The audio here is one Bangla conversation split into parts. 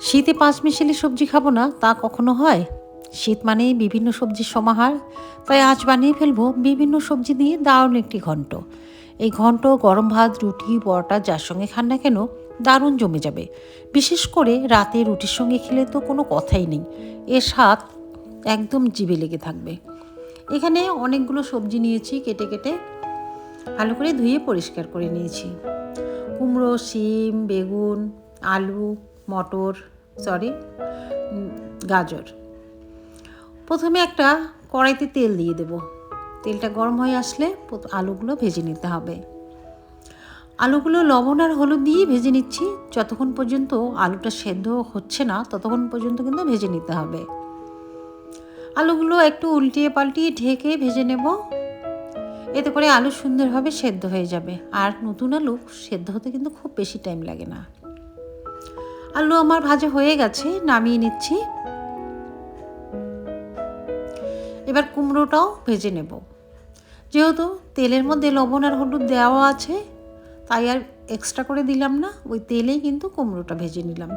শীতে পাঁচ মিশালি সবজি খাব না, তা কখনো হয়? শীত মানেই বিভিন্ন সবজির সমাহার, তাই আজ বানিয়ে ফেলব বিভিন্ন সবজি দিয়ে দারুণ একটি ঘন্ট। এই ঘন্ট, গরম ভাত, রুটি, পরোটা, যার সঙ্গে খান না কেন, দারুণ জমে যাবে। বিশেষ করে রাতে রুটির সঙ্গে খেলে তো কোনো কথাই নেই এর স্বাদ একদম জিভে লেগে থাকবে। এখানে অনেকগুলো সবজি নিয়েছি কেটে কেটে, ভালো করে ধুয়ে পরিষ্কার করে নিয়েছি। কুমড়ো, শিম, বেগুন, আলু মটর সরি গাজর। প্রথমে একটা কড়াইতে তেল দিয়ে দেব। তেলটা গরম হয়ে আসলে আলুগুলো ভেজে নিতে হবে। আলুগুলো লবণ আর হলুদ দিয়ে ভেজে নিচ্ছি। যতক্ষণ পর্যন্ত আলুটা সেদ্ধ হচ্ছে না, ততক্ষণ পর্যন্ত কিন্তু ভেজে নিতে হবে। আলুগুলো একটু উল্টিয়ে পাল্টিয়ে ঢেকে ভেজে নেব। এতে করে আলু সুন্দরভাবে সেদ্ধ হয়ে যাবে। আর নতুন আলু সেদ্ধ হতে কিন্তু খুব বেশি টাইম লাগে না। আলু আমার ভাজা হয়ে গেছে, নামিয়ে নিচ্ছি। এবার কুমড়োটাও ভেজে নেব। যেহেতু তেলের মধ্যে লবণ আর হলুদ দেওয়া আছে, তাই আর এক্সট্রা করে দিলাম না, ওই তেলেই কিন্তু কুমড়োটা ভেজে নিলাম।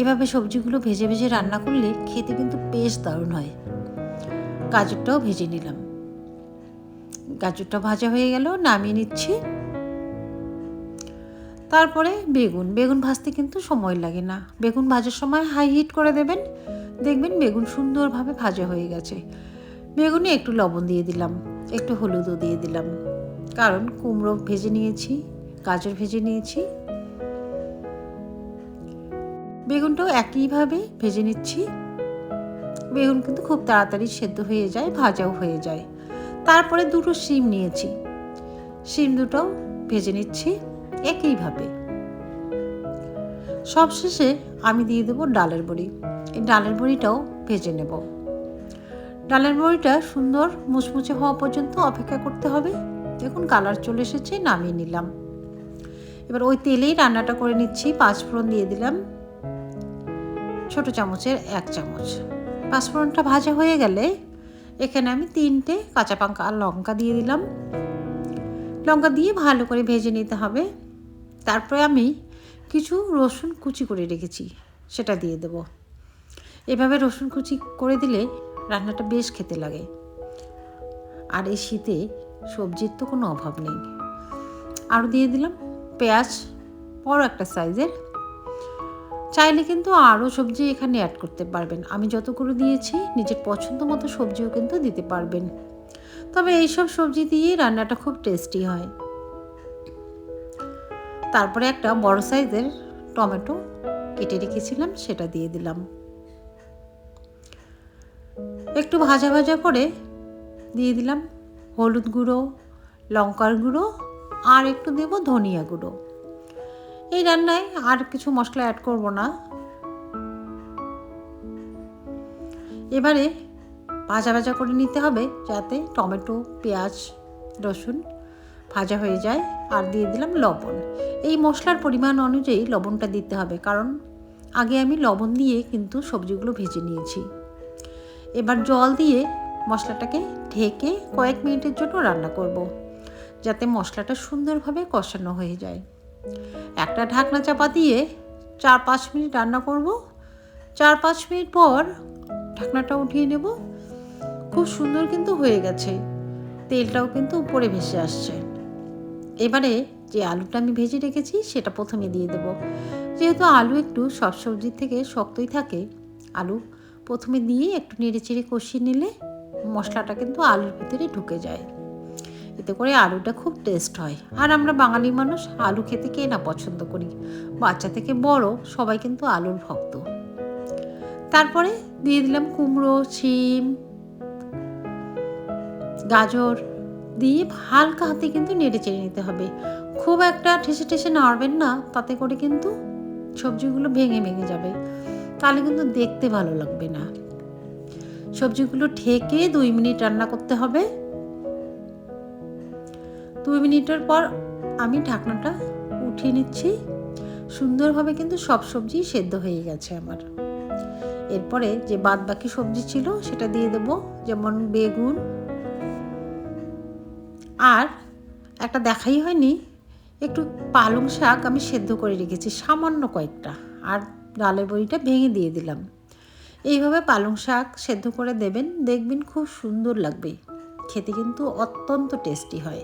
এভাবে সবজিগুলো ভেজে ভেজে রান্না করলে খেতে কিন্তু বেশ দারুণ হয়। গাজরটাও ভেজে নিলাম। গাজরটা ভাজা হয়ে গেল, নামিয়ে নিচ্ছি। তারপরে বেগুন। বেগুন ভাজতে কিন্তু সময় লাগে না। বেগুন ভাজার সময় হাই হিট করে দেবেন। দেখবেন বেগুন সুন্দরভাবে ভাজা হয়ে গেছে। বেগুনে একটু লবণ দিয়ে দিলাম। একটু হলুদও দিয়ে দিলাম। কারণ কুমড়ো ভেজে নিয়েছি, গাজর ভেজে নিয়েছি। বেগুনটাও একইভাবে ভেজে নিচ্ছি। বেগুন কিন্তু খুব তাড়াতাড়ি সেদ্ধ হয়ে যায়, ভাজাও হয়ে যায়। তারপরে দুটো শিম নিয়েছি। শিম দুটোও ভেজে নিচ্ছি। একইভাবে। সবশেষে আমি দিয়ে দেবো ডালের বড়ি। এই ডালের বড়িটাও ভেজে নেব। ডালের বড়িটা সুন্দর মুচমুচে হওয়া পর্যন্ত অপেক্ষা করতে হবে। দেখুন কালার চলে এসেছে, নামিয়ে নিলাম। এবার ওই তেলেই রান্নাটা করে নিচ্ছি। পাঁচ পাঁচফোড়ন দিয়ে দিলাম। ছোট চামচের এক চামচ। পাঁচ পাঁচফোড়নটা ভাজা হয়ে গেলে এখানে আমি তিনটে কাঁচা পাঙ্কা লঙ্কা দিয়ে দিলাম। লঙ্কা দিয়ে ভালো করে ভেজে নিতে হবে। তারপরে আমি কিছু রসুন কুচি করে রেখেছি, সেটা দিয়ে দেব। এভাবে রসুন কুচি করে দিলে রান্নাটা বেশ খেতে লাগে। আর এই শীতে সবজির তো কোনো অভাব নেই। আরও দিয়ে দিলাম পেঁয়াজ, বড় একটা সাইজের। চাইলে কিন্তু আরও সবজি এখানে অ্যাড করতে পারবেন। আমি যতগুলো দিয়েছি, নিজের পছন্দ মতো সবজিও কিন্তু দিতে পারবেন। তবে এইসব সবজি দিয়ে রান্নাটা খুব টেস্টি হয়। তারপরে একটা বড় সাইজের টমেটো কেটে রেখেছিলাম, সেটা দিয়ে দিলাম। একটু ভাজা ভাজা করে দিয়ে দিলাম হলুদ গুঁড়ো, লঙ্কার গুঁড়ো, আর একটু দেব ধনিয়া গুঁড়ো। এই রান্নায় আর কিছু মশলা অ্যাড করব না। এবারে ভাজা ভাজা করে নিতে হবে যাতে টমেটো, পেঁয়াজ, রসুন ভাজা হয়ে যায়। আর দিয়ে দিলাম লবণ। এই মশলার পরিমাণ অনুযায়ী লবণটা দিতে হবে, কারণ আগে আমি লবণ দিয়ে কিন্তু সবজিগুলো ভেজে নিয়েছি। এবার জল দিয়ে মশলাটাকে ঢেকে কয়েক মিনিটের জন্য রান্না করব, যাতে মশলাটা সুন্দরভাবে কষানো হয়ে যায়। একটা ঢাকনা চাপা দিয়ে চার পাঁচ মিনিট রান্না করব। চার পাঁচ মিনিট পর ঢাকনাটা উঠিয়ে নেব। খুব সুন্দর কিন্তু হয়ে গেছে। তেলটাও কিন্তু উপরে ভেসে আসছে। এবারে যে আলুটা আমি ভেজে রেখেছি, সেটা প্রথমে দিয়ে দেব। যেহেতু আলু একটু সব সবজির থেকে শক্তই থাকে, আলু প্রথমে দিয়ে একটু নেড়ে চেড়ে কষিয়ে নিলে মশলাটা কিন্তু আলুর ভিতরে ঢুকে যায়। এতে করে আলুটা খুব টেস্ট হয়। আর আমরা বাঙালি মানুষ আলু খেতে কে না পছন্দ করি? বাচ্চা থেকে বড় সবাই কিন্তু আলুর ভক্ত। তারপরে দিয়ে দিলাম কুমড়ো, শিম গাজর দিয়ে হালকা হাতে কিন্তু নেড়ে চেড়ে নিতে হবে। খুব একটা ঠেসে ঠেসে নাড়বেন না, তাতে করে কিন্তু সবজিগুলো ভেঙে ভেঙে যাবে। তাহলে কিন্তু দেখতে ভালো লাগবে না। সবজিগুলো ঠেকে দুই মিনিট রান্না করতে হবে। দুই মিনিটের পর আমি ঢাকনাটা উঠিয়ে নিচ্ছি। সুন্দরভাবে কিন্তু সব সবজি সেদ্ধ হয়ে গেছে আমার। এরপরে যে বাদ বাকি সবজি ছিল সেটা দিয়ে দেব, যেমন বেগুন আর একটা দেখাই হয়নি, একটু পালং শাক আমি সেদ্ধ করে রেখেছি, সামান্য কয়েকটা। আর ডালের বড়িটা ভেঙে দিয়ে দিলাম। এইভাবে পালং শাক সেদ্ধ করে দেবেন, দেখবেন খুব সুন্দর লাগবে। খেতে কিন্তু অত্যন্ত টেস্টি হয়।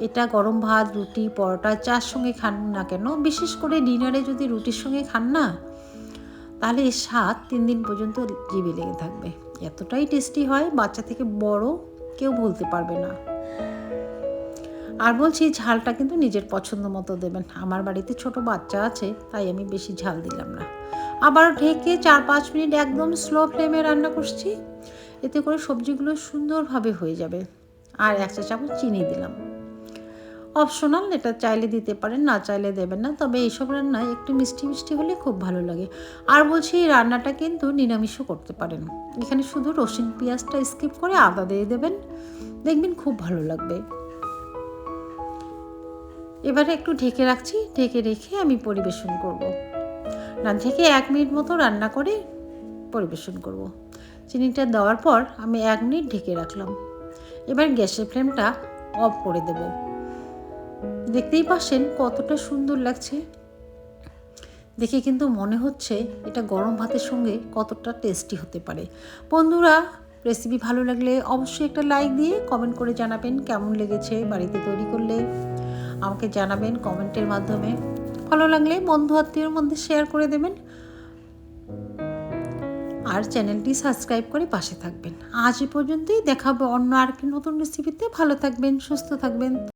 এটা গরম ভাত, রুটি, পরোটা চার সঙ্গে খান না কেন, বিশেষ করে ডিনারে যদি রুটির সঙ্গে খান না, তাহলে এর স্বাদ তিন দিন পর্যন্ত জিভে লেগে থাকবে। এতটাই টেস্টি হয়, বাচ্চা থেকে বড় কেউ বলতে পারবে না। আর বলছি, ঝালটা কিন্তু নিজের পছন্দ মতো দেবেন। আমার বাড়িতে ছোট বাচ্চা আছে, তাই আমি বেশি ঝাল দিলাম না। আবার ঢেকে চার পাঁচ মিনিট একদম স্লো ফ্লেমে রান্না করছি। এতে করে সবজিগুলো সুন্দরভাবে হয়ে যাবে। আর এক চা চামচ চিনি দিলাম। অপশনাল এটা চাইলে দিতে পারেন, না চাইলে দেবেন না। তবে এইসব রান্নায় একটু মিষ্টি মিষ্টি হলে খুব ভালো লাগে। আর বলছি, এই রান্নাটা কিন্তু নিরামিষও করতে পারেন। এখানে শুধু রসুন, পেঁয়াজটা স্কিপ করে আদা দিয়ে দেবেন। দেখবেন খুব ভালো লাগবে। এবারে একটু ঢেকে রাখছি, ঢেকে রেখে আমি পরিবেশন করব। রান থেকে এক মিনিট মতো রান্না করে পরিবেশন করব। চিনিটা দেওয়ার পর আমি এক মিনিট ঢেকে রাখলাম। এবার গ্যাসের ফ্লেমটা অফ করে দেব। দেখতেই পাচ্ছেন কতটা সুন্দর লাগছে। দেখে কিন্তু মনে হচ্ছে এটা গরম ভাতের সঙ্গে কতটা টেস্টি হতে পারে। বন্ধুরা রেসিপি ভালো লাগলে অবশ্যই একটা লাইক দিয়ে কমেন্ট করে জানাবেন কেমন লেগেছে বাড়িতে তৈরি করলে। আমাকে জানাবেন কমেন্টের মাধ্যমে। ভালো লাগলে বন্ধু আত্মীয়র মধ্যে শেয়ার করে দেবেন। আর চ্যানেলটি সাবস্ক্রাইব করে পাশে থাকবেন। আজ এ পর্যন্তই, দেখাবো অন্য আর কি নতুন রেসিপিতে ভালো থাকবেন, সুস্থ থাকবেন।